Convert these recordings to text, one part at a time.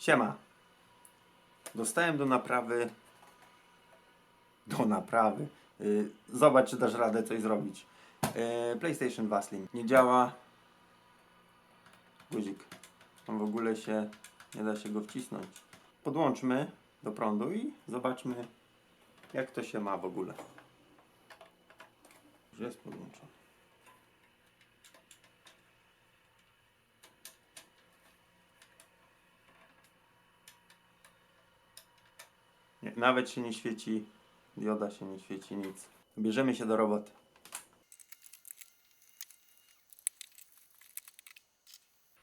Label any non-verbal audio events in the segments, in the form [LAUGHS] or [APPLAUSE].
Siema. Dostałem do naprawy. Do naprawy. Yy, zobacz, czy dasz radę coś zrobić. Yy, PlayStation 2 Slim. Nie działa. Guzik. On w ogóle się. Nie da się go wcisnąć. Podłączmy do prądu i zobaczmy, jak to się ma w ogóle. Już jest podłączony. Nawet się nie świeci, dioda się nie świeci, nic. Bierzemy się do roboty.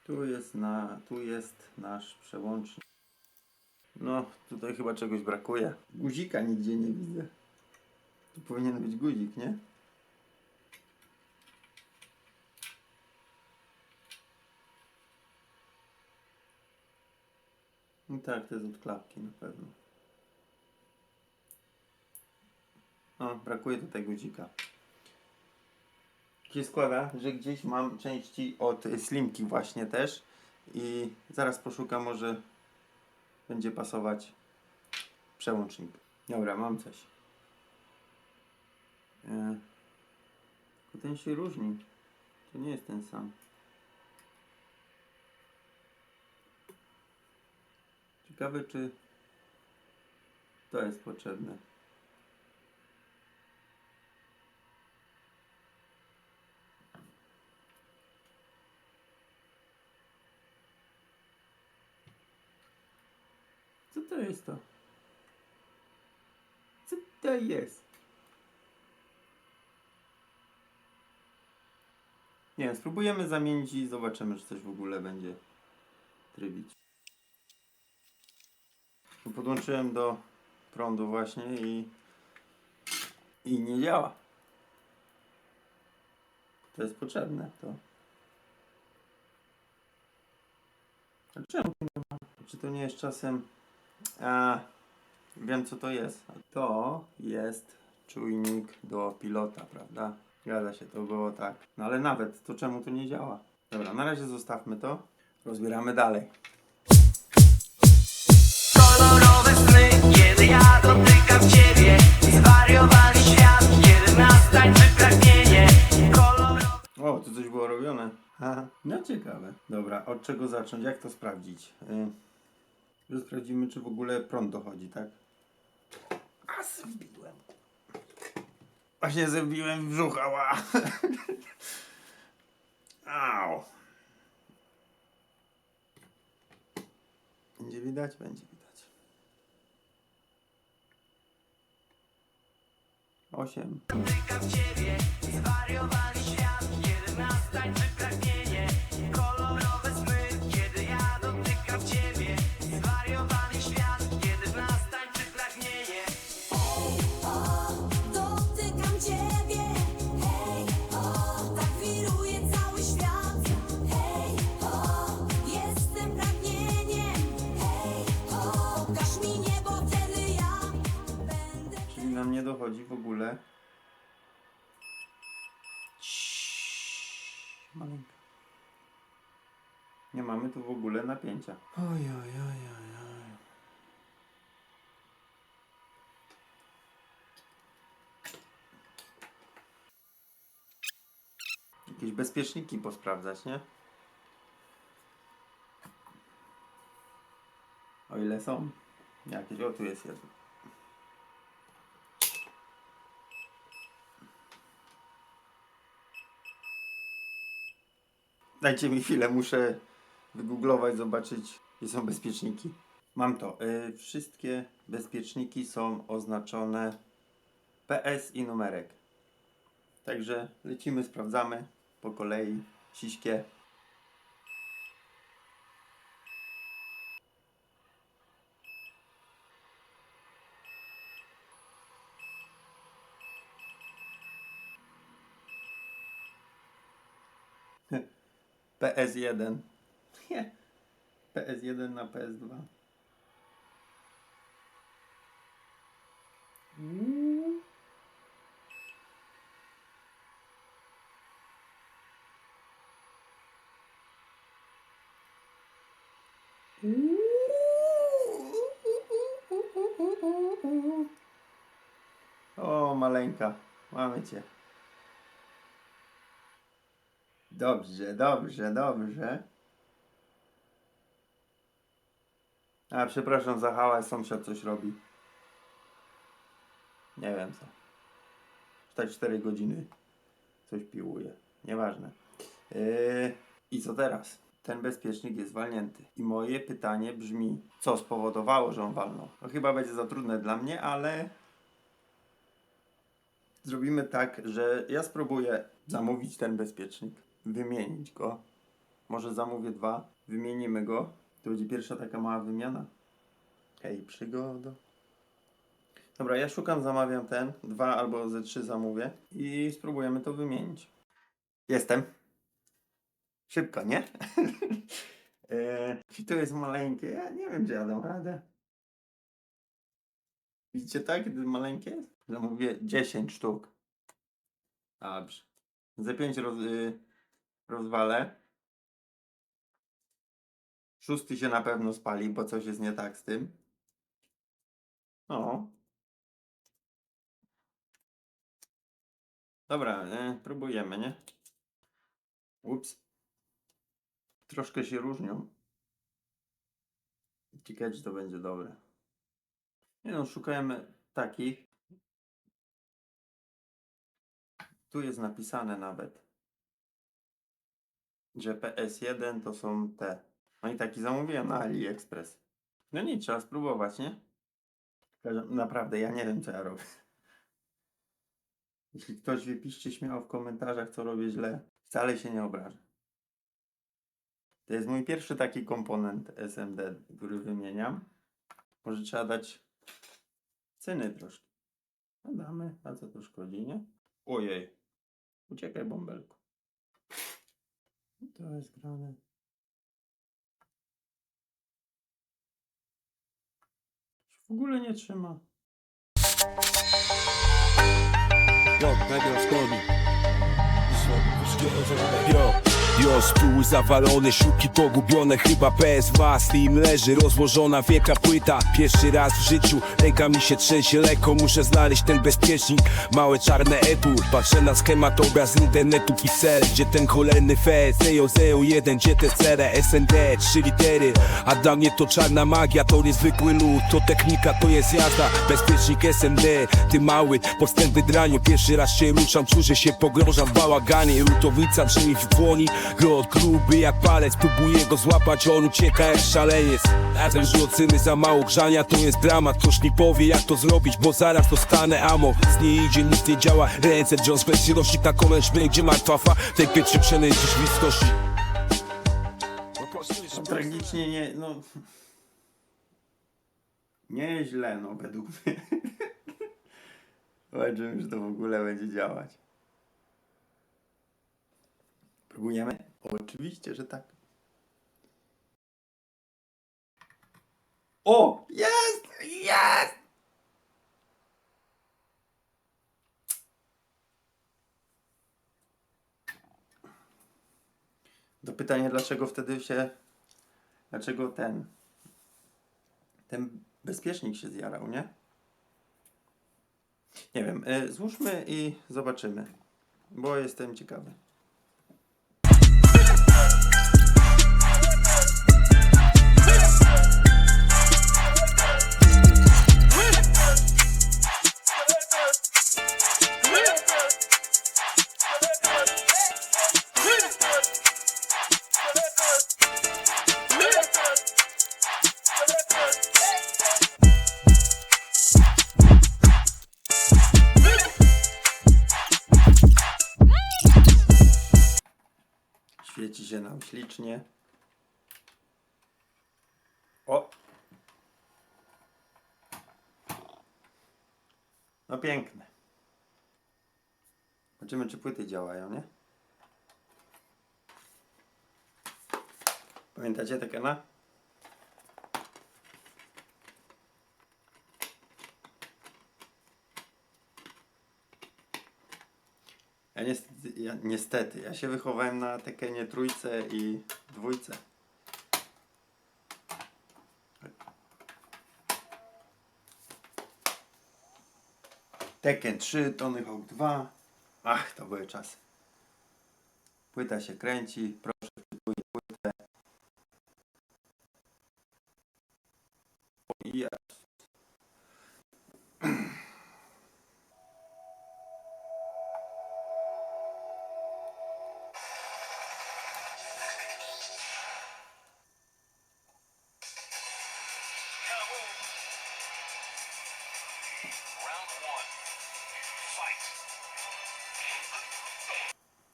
Tu jest, na, tu jest nasz przełącznik. No, tutaj chyba czegoś brakuje. Guzika nigdzie nie widzę. Tu powinien być guzik, nie? No tak, to jest od klapki na pewno. No, brakuje tutaj guzika. Się składa, że gdzieś mam części od Slimki właśnie też i zaraz poszukam, może będzie pasować przełącznik. Dobra, mam coś. E, tylko ten się różni. To nie jest ten sam. Ciekawe, czy to jest potrzebne. Co to jest to? Co to jest? Nie, spróbujemy zamienić i zobaczymy, czy coś w ogóle będzie trybić. Podłączyłem do prądu właśnie i i nie działa. To jest potrzebne, to. Czemu nie ma? Czy to nie jest czasem a, wiem co to jest. To jest czujnik do pilota, prawda? Zgadza się, to było tak. No ale nawet, to czemu to nie działa? Dobra, na razie zostawmy to. Rozbieramy dalej. Kolorowe sny, kiedy ja dotykam ciebie Zwariowany świat, kiedy nas tańczy pragnienie Kolorowe O, tu coś było robione. Haha, no ciekawe. Dobra, od czego zacząć? Jak to sprawdzić? Yy, że sprawdzimy, czy w ogóle prąd dochodzi, tak? A, zbiłem. Właśnie zbiłem brzuch, ała. [LAUGHS] Au. Będzie widać? Będzie widać. Osiem. ciebie Zwariowany świat, dochodzi w ogóle. Ciii. Nie mamy tu w ogóle napięcia. Oj, oj, oj, oj, oj. Jakieś bezpieczniki posprawdzać, nie? O ile są. Jakieś, o tu jest jedno. Dajcie mi chwilę, muszę wygooglować, zobaczyć, gdzie są bezpieczniki. Mam to. Y, wszystkie bezpieczniki są oznaczone PS i numerek. Także lecimy, sprawdzamy po kolei. Siśkie. PS1. Nie. PS1 na PS2. Mm. Mm. O, maleńka, mamy cię. Dobrze, dobrze, dobrze. A, przepraszam za hałas, sąsiad coś robi. Nie wiem co. Tak 4 godziny coś piłuje. Nieważne. Yy, I co teraz? Ten bezpiecznik jest walnięty. I moje pytanie brzmi, co spowodowało, że on walnął? No chyba będzie za trudne dla mnie, ale zrobimy tak, że ja spróbuję zamówić ten bezpiecznik, wymienić go. Może zamówię dwa, wymienimy go. To będzie pierwsza taka mała wymiana. Hej, przygoda. Dobra, ja szukam, zamawiam ten, dwa albo ze trzy zamówię i spróbujemy to wymienić. Jestem. Szybko, nie? eee, [LAUGHS] czy to jest maleńkie? Ja nie wiem, czy ja dam radę. Widzicie tak, kiedy maleńkie jest? Zamówię 10 sztuk. Dobrze. Za 5 roz, y, rozwalę. Szósty się na pewno spali, bo coś jest nie tak z tym. No. Dobra, e, próbujemy, nie? Ups. Troszkę się różnią. Ciekawe, czy to będzie dobre. Nie no, szukajmy takich. Tu jest napisane nawet, że PS1 to są te. No i taki zamówiłem na AliExpress. No nic, trzeba spróbować, nie? Naprawdę, ja nie wiem, co ja robię. Jeśli ktoś wie, piszcie śmiało w komentarzach, co robię źle. Wcale się nie obrażę. To jest mój pierwszy taki komponent SMD, który wymieniam. Może trzeba dać ceny troszkę. No damy, a co to szkodzi, nie? Ojej. Uciekaj, bąbelku. To jest grane. W ogóle nie trzyma. Yo, najpierw yo, spół zawalone, szuki pogubione Chyba PS was, im leży rozłożona wielka płyta Pierwszy raz w życiu, ręka mi się trzęsie lekko. Muszę znaleźć ten bezpiecznik, małe czarne etu Patrzę na schemat obraz z internetu pisel Gdzie ten cholerny fez, EO, EO 1 Gdzie te cele, SND, trzy litery. A dla mnie to czarna magia, to niezwykły lud. To technika, to jest jazda, bezpiecznik SND Ty mały, podstępny draniu Pierwszy raz się ruszam, czuję się pogrążam w bałaganie. Rutowica drzwi w dłoni Grot gruby jak palec, próbuję go złapać On ucieka jak szaleniec Razem rzucimy za mało grzania, to jest dramat Ktoś mi powie jak to zrobić, bo zaraz dostanę amok Z nie idzie, nic nie działa Ręce John specjalności, ta kolęcz gdzie martwa fa Tej pierwszy przenędzisz bliskości No, tragicznie nie, no... Nieźle, no, według mnie. [LAUGHS] Zobaczymy, że to w ogóle będzie działać. Próbujemy? Oczywiście, że tak. O! Jest! Jest! Do dlaczego wtedy się. Dlaczego ten. Ten bezpiecznik się zjarał, nie? Nie wiem. Y, złóżmy i zobaczymy. Bo jestem ciekawy. Nam ślicznie. O! No piękne. Zobaczymy, czy płyty działają, nie? Pamiętacie Tekena? Ja niestety, ja, niestety, ja się wychowałem na Tekenie trójce i dwójce. Tekken 3, Tony Hawk 2. Ach, to były czasy. Płyta się kręci, proszę one. Fight.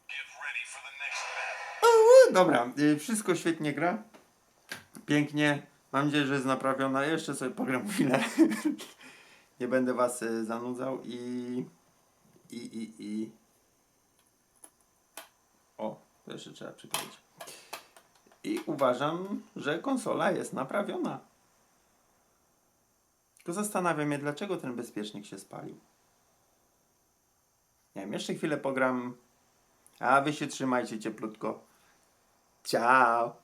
Get ready for the next battle. Dobra, y, wszystko świetnie gra. Pięknie. Mam nadzieję, że jest naprawiona. Jeszcze sobie pogram chwilę. [LAUGHS] Nie będę was y, zanudzał i... I, i, i... O, to jeszcze trzeba przykleić. I uważam, że konsola jest naprawiona. Tylko zastanawiam się, dlaczego ten bezpiecznik się spalił. Nie wiem, jeszcze chwilę pogram. A wy się trzymajcie cieplutko. Ciao.